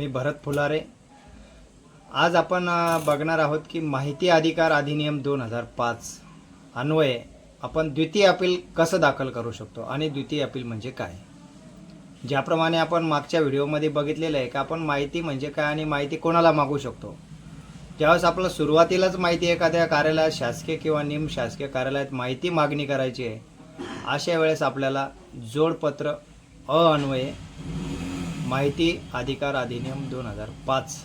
मी भरत फुलारे. आज आपण बघणार आहोत की माहिती अधिकार अधिनियम दोन हजार पाच अन्वये आपण द्वितीय अपील कसं दाखल करू शकतो आणि द्वितीय अपील म्हणजे काय? ज्याप्रमाणे आपण मागच्या व्हिडिओमध्ये बघितलेलं आहे की आपण माहिती म्हणजे काय आणि माहिती कोणाला मागू शकतो? ज्यावेळेस आपलं सुरुवातीलाच माहिती एखाद्या कार्यालयात शासकीय किंवा निम शासकीय कार्यालयात माहिती मागणी करायची आहे अशा वेळेस आपल्याला जोडपत्र अ अन्वये माहिती अधिकार अधिनियम दोन हजार पाच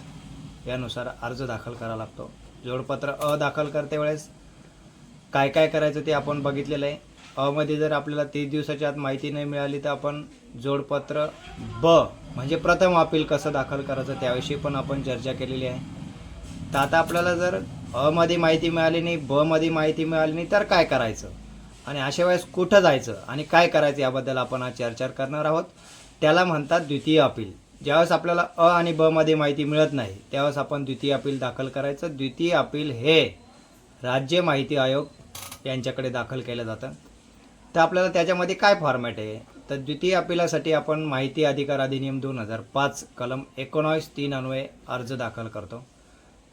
यानुसार अर्ज दाखल करावा लागतो. जोडपत्र अ दाखल करते वेळेस काय काय करायचं ते आपण बघितलेलं आहे. अमध्ये जर आपल्याला तीस दिवसाच्या आत माहिती नाही मिळाली तर आपण जोडपत्र ब म्हणजे प्रथम अपील कसं दाखल करायचं त्याविषयी पण आपण चर्चा केलेली आहे. तर आता आपल्याला जर अमध्ये माहिती मिळाली नाही बमध्ये माहिती मिळाली नाही तर काय करायचं? आणि अशा वेळेस कुठं जायचं आणि काय करायचं याबद्दल आपण आज चर्चा करणार आहोत. त्याला म्हणतात द्वितीय अपील. ज्यावेळेस आपल्याला अ आणि ब मध्ये माहिती मिळत नाही त्यावेळेस आपण द्वितीय अपील दाखल करायचं. द्वितीय अपील हे राज्य माहिती आयोग यांच्याकडे दाखल केलं जातं. तर आपल्याला त्याच्यामध्ये काय फॉर्मॅट आहे? तर द्वितीय अपिलासाठी आपण माहिती अधिकार अधिनियम दोन हजार पाच कलम एकोणावीस तीन अन्वये अर्ज दाखल करतो.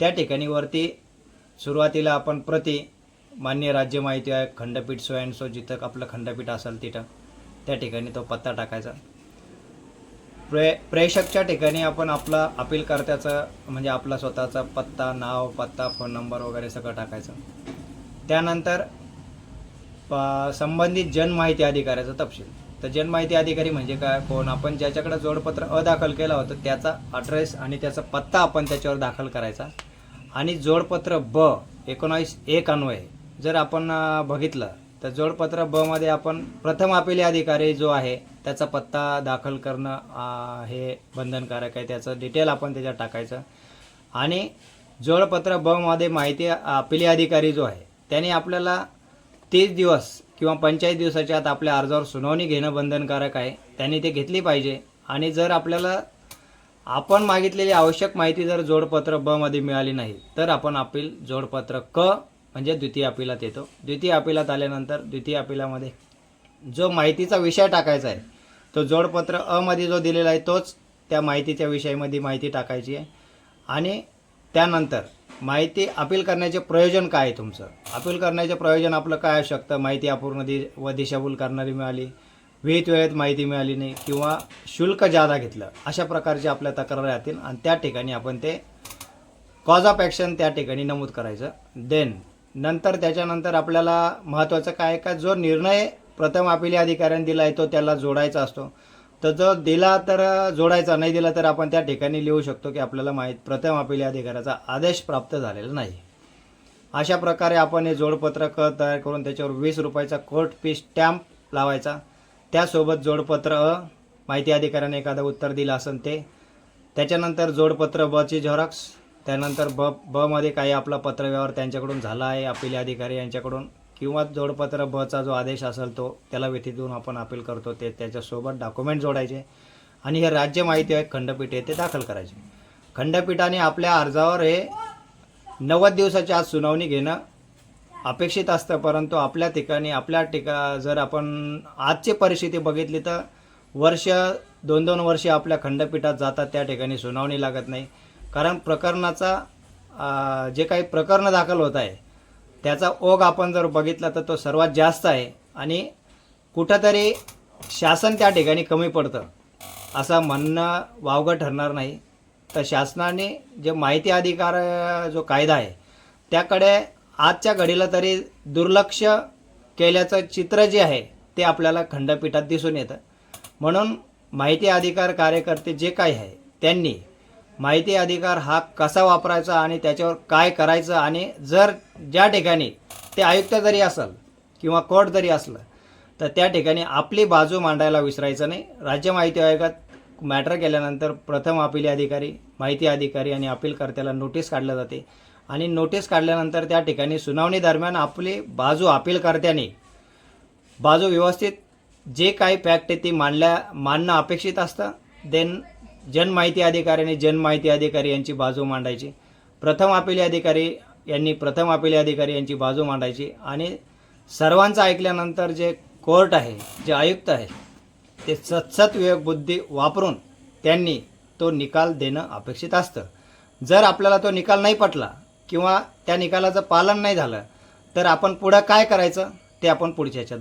त्या ठिकाणी वरती सुरुवातीला आपण प्रति मान्य राज्य माहिती आयोग खंडपीठ सो अँड सो जिथं आपलं खंडपीठ असेल तिथं त्या ठिकाणी तो पत्ता टाकायचा. प्रे प्रेषकच्या ठिकाणी आपण आपला अपीलकर्त्याचं म्हणजे आपला स्वतःचा पत्ता नाव पत्ता फोन नंबर वगैरे सगळं टाकायचं. त्यानंतर संबंधित जनमाहिती अधिकाऱ्याचा तपशील. तर जनमाहिती अधिकारी म्हणजे काय कोण? आपण ज्याच्याकडे जोडपत्र अदाखल केलं केला होता त्याचा ॲड्रेस आणि त्याचा पत्ता आपण त्याच्यावर दाखल करायचा. आणि जोडपत्र ब एकोणावीस एक अन्वय. जर आपण बघितलं तर जोडपत्र ब मध्ये आपण प्रथम अपिली अधिकारी जो आहे त्याचा पत्ता दाखल करणं हे बंधनकारक आहे. त्याचं डिटेल आपण त्याच्यात टाकायचं. आणि जोडपत्र बमध्ये माहिती अपिली अधिकारी जो आहे त्याने आपल्याला तीस दिवस किंवा पंचेचाळीस दिवसाच्या आत आपल्या अर्जावर सुनावणी घेणं बंधनकारक आहे. त्यांनी ते घेतली पाहिजे. आणि जर आपल्याला आपण मागितलेली आवश्यक माहिती जर जोडपत्र ब मध्ये मिळाली नाही तर आपण अपील जोडपत्र क म्हणजे द्वितीय अपिलात येतो. द्वितीय अपिलात आल्यानंतर द्वितीय अपिलामध्ये जो माहितीचा विषय टाकायचा आहे तो जोडपत्र अमध्ये जो दिलेला आहे तोच त्या माहितीच्या विषयामध्ये माहिती टाकायची आहे. आणि त्यानंतर माहिती अपील करण्याचे प्रयोजन काय आहे तुमचं? अपील करण्याचे प्रयोजन आपलं काय असू शकतं? माहिती अपूर्ण दि व दिशाभूल करणारी मिळाली वेळेत वेळेत माहिती मिळाली नाही किंवा शुल्क जादा घेतलं अशा प्रकारचे आपल्या तक्रारी राहतील आणि त्या ठिकाणी आपण ते कॉज ऑफ ॲक्शन त्या ठिकाणी नमूद करायचं. देन नंतर त्याच्यानंतर आपल्याला महत्त्वाचं काय का? जो निर्णय प्रथम अपिली अधिकाऱ्याने दिला आहे तो त्याला जोडायचा असतो. तर जर दिला तर जोडायचा नाही दिला तर आपण त्या ठिकाणी लिहू शकतो की आपल्याला माहीत प्रथम अपिली अधिकाऱ्याचा आदेश प्राप्त झालेला नाही. अशा प्रकारे आपण हे जोडपत्र तयार करून त्याच्यावर वीस रुपयाचा कोर्ट फी स्टॅम्प लावायचा. त्यासोबत जोडपत्र अ माहिती अधिकाऱ्याने एखादं उत्तर दिलं असेल ते. त्याच्यानंतर जोडपत्र बची झेरॉक्स. त्यानंतर ब बमध्ये काही आपला पत्रव्यवहार त्यांच्याकडून झाला आहे अपिली अधिकारी यांच्याकडून. किंवा जोडपत्र बचा जो आदेश असेल तो त्याला व्यथी देऊन आपण अपील करतो ते त्याच्यासोबत डॉक्युमेंट जोडायचे. आणि हे राज्य माहिती आहे खंडपीठ आहे ते दाखल करायचे. खंडपीठाने आपल्या अर्जावर हे नव्वद दिवसाच्या आज सुनावणी घेणं अपेक्षित असतं परंतु आपल्या ठिकाणी आपल्या ठिका जर आपण आजची परिस्थिती बघितली तर वर्ष दोन दोन वर्षे आपल्या खंडपीठात जातात त्या ठिकाणी सुनावणी लागत नाही. कारण प्रकरणाचा जे काही प्रकरणं दाखल होत आहे त्याचा ओघ आपण जर बघितला तर तो सर्वात जास्त आहे. आणि कुठंतरी शासन त्या ठिकाणी कमी पडतं. असं म्हणणं वावगं ठरणार नाही. तर शासनाने जे माहिती अधिकार जो कायदा आहे त्याकडे आजच्या घडीला तरी दुर्लक्ष केल्याचं चित्र जे आहे ते आपल्याला खंडपीठात दिसून येतं. म्हणून माहिती अधिकार कार्यकर्ते जे काही आहे त्यांनी माहिती अधिकार हा कसा वापरायचा आणि त्याच्यावर काय करायचं आणि जर ज्या ठिकाणी ते आयुक्त जरी असेल किंवा कोर्ट जरी असलं तर त्या ठिकाणी आपली बाजू मांडायला विसरायचं नाही. राज्य माहिती आयोगात मॅटर केल्यानंतर प्रथम अपिली अधिकारी माहिती अधिकारी आणि अपीलकर्त्याला नोटीस काढल्या जाते. आणि नोटीस काढल्यानंतर त्या ठिकाणी सुनावणी दरम्यान आपली बाजू अपीलकर्त्याने बाजू व्यवस्थित जे काही फॅक्ट आहे ती मांडल्या मांडणं अपेक्षित असतं. देन जनमाहिती अधिकारी आणि जनमाहिती अधिकारी यांची बाजू मांडायची. प्रथम अपिली अधिकारी यांनी प्रथम अपिली अधिकारी यांची बाजू मांडायची. आणि सर्वांचं ऐकल्यानंतर जे कोर्ट आहे जे आयुक्त आहे ते सतसत विवेक बुद्धी वापरून त्यांनी तो निकाल देणं अपेक्षित असतं. जर आपल्याला तो निकाल नाही पटला किंवा त्या निकालाचं पालन नाही झालं तर आपण पुढं काय करायचं ते आपण पुढच्या ह्याच्यात बघू.